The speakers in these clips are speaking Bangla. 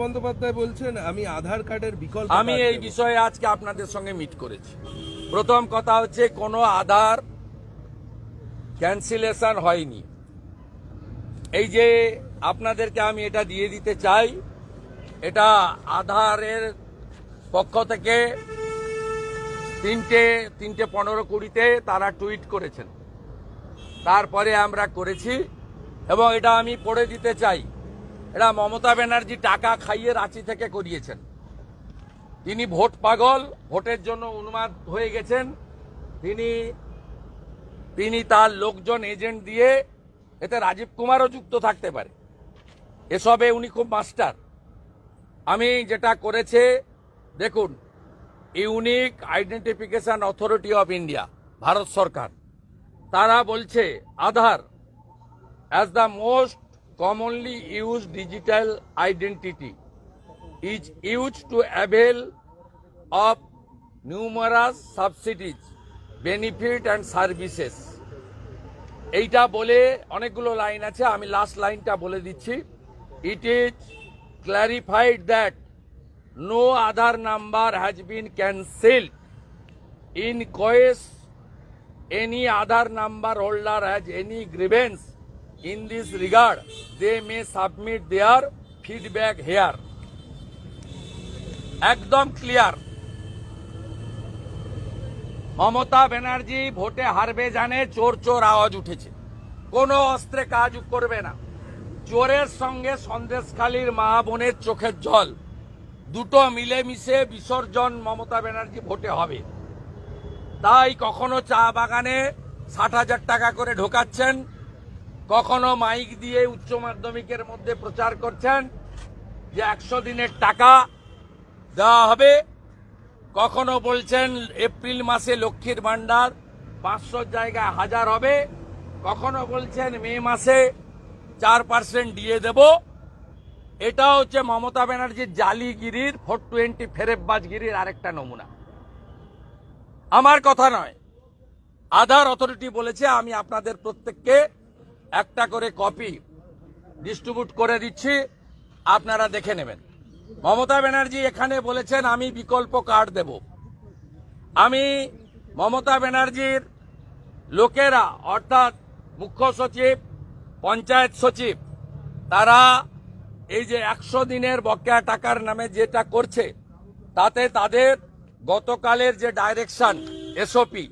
বন্দ্যোপাধ্যায় বলছেন আমি আধার কার্ডের বিকল্প আমি এই বিষয়ে আজকে আপনাদের সঙ্গে মিট করেছি। প্রথম কথা হচ্ছে কোনো আধার ক্যান্সেলেশন হয়নি। এই যে আপনাদেরকে আমি এটা দিয়ে দিতে চাই এটা আধারের পক্ষ থেকে তিনটে তিনটে পনেরো কুড়িতে তারা টুইট করেছেন। তারপরে আমরা করেছি এবং এটা আমি পড়ে দিতে চাই। এটা মমতা ব্যানার্জি টাকা খাইয়ে রাঁচি থেকে করিয়েছেন। তিনি ভোট পাগল, ভোটের জন্য উন্মাদ হয়ে গেছেন। তিনি তিনি তার লোকজন এজেন্ট দিয়ে এতে রাজীব কুমারও যুক্ত থাকতে পারে। এসবে উনি খুব মাস্টার। আমি যেটা করেছে, দেখুন, unique identification authority of India, Bharat সরকার। তারা বলছে, Aadhaar as the most commonly use digital identity is use to avail of numerous subsidies benefit and services এইটা বলে অনেকগুলো লাইন আছে, আমি লাস্ট লাইনটা বলে দিচ্ছি। It is clarified that no Aadhaar number has been cancel in case any Aadhaar number holder has any grievance in this regard, they may submit their feedback here. একদম ক্লিয়ার মমতা ব্যানার্জি ভোটে হারবে জানে চোর চোর আওয়াজ উঠেছে। কোনো অস্ত্রে কাজ করবে না। চোরের সঙ্গে সন্দেশখালীর মা বোনের চোখের জল। দুটো মিলেমিশে বিসর্জন মমতা ব্যানার্জি ভোটে হবে। তাই কখনো চা বাগানে ষাট হাজার টাকা করে ঢোকাচ্ছেন কখনো মাইক দিয়ে উচ্চ মাধ্যমিকের মধ্যে প্রচার করছেন যে একশো দিনের টাকা দেওয়া হবে। কখনো বলছেন এপ্রিল মাসে লক্ষ্মীর ভাণ্ডার পাঁচশো জায়গায় হাজার হবে। কখনো বলছেন মে মাসে চার পার্সেন্ট দিয়ে দেব। এটা হচ্ছে মমতা ব্যানার্জির জালিগিরির, ফোর টোয়েন্টি ফেরেববাজগিরির আরেকটা নমুনা। আমার কথা নয়, আধার অথরিটি বলেছে, আমি আপনাদের প্রত্যেককে একটা করে কপি ডিস্ট্রিবিউট করে দিচ্ছি, আপনারা দেখে নেবেন। মমতা ব্যানার্জি এখানে বলেছেন, আমি বিকল্প কার্ড দেব। আমি মমতা ব্যানার্জির লোকেরা, অর্থাৎ মুখ্য সচিব, পঞ্চায়েত সচিব, তারা এই যে একশো দিনের বকেয়া টাকার নামে যেটা করছে, তাতে তাদের গতকালের যে ডাইরেকশন এসওপি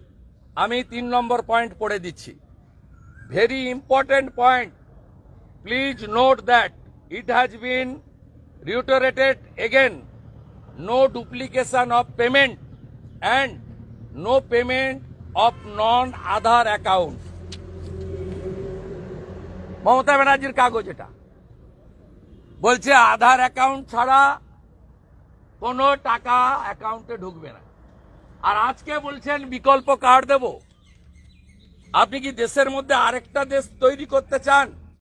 আমি তিন নম্বর পয়েন্ট পড়ে দিচ্ছি। Very important point please note that it has been reiterated again no duplication of payment and no payment of non aadhaar account Mamata ব্যানার্জির কাগজ এটা বলছে আধার অ্যাকাউন্ট ছাড়া কোনো টাকা অ্যাকাউন্টে ঢুকবে না আর আজকে বলছেন বিকল্প কার্ড দেব আপনি কি দেশের মধ্যে আরেকটা দেশ তৈরি করতে চান?